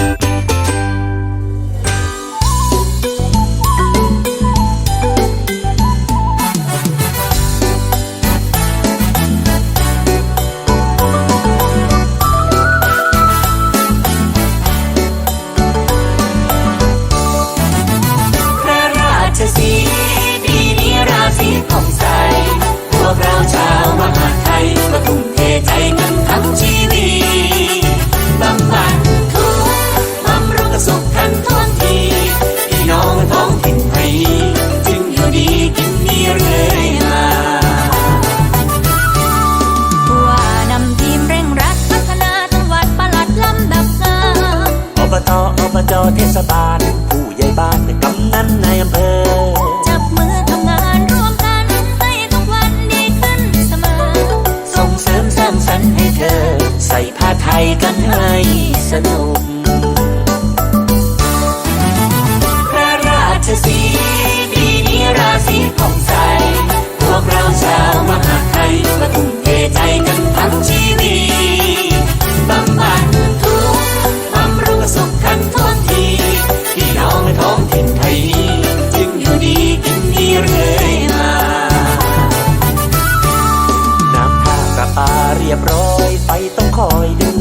พ จเทศบาล ผู้ใหญ่บ้านกำนันในอำเภอ จับมือทำงานร่วมกันให้ทุกวันดีขึ้นเสมอ ส่งเสริมสร้างสรรค์ให้เธอ ใส่ผ้าไทยกันให้สนุก พระราชสีปีนี้ราศีผ่อง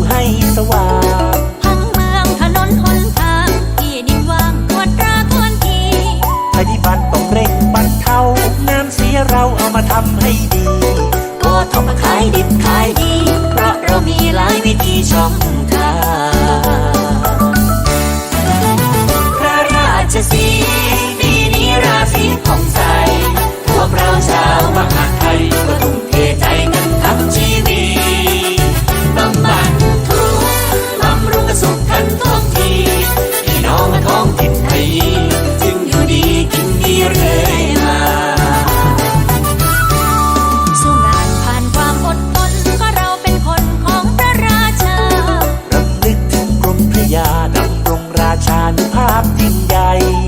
ให้สว่างพังเมืองถนนหนทางที่ดินว่างกวดตราทวนทีปฏิบัติต้องเร่งบรรเทาน้ำเสียเราเอามาทำให้ดี ก็ทำมาขายดิบขายดีานุภาพยิ่งใหญ่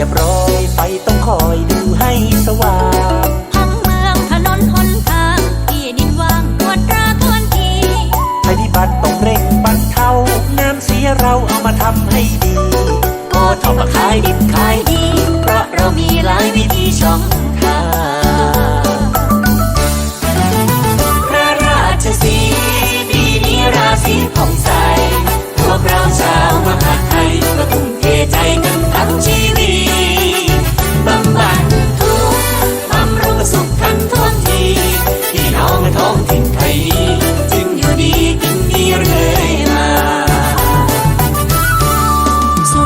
รียบร้อย ไฟต้องคอยดูให้สว่างทั้งเมืองถนนหนทางที่ดินว่างตรวจตราทวนทีปฏิบัติต้องเร่งบรรเทาน้ำเสียเราเอามาทำให้ดีก็ทำมาขายดิบขายดี เพราะเรามีหลายวิธีช่อง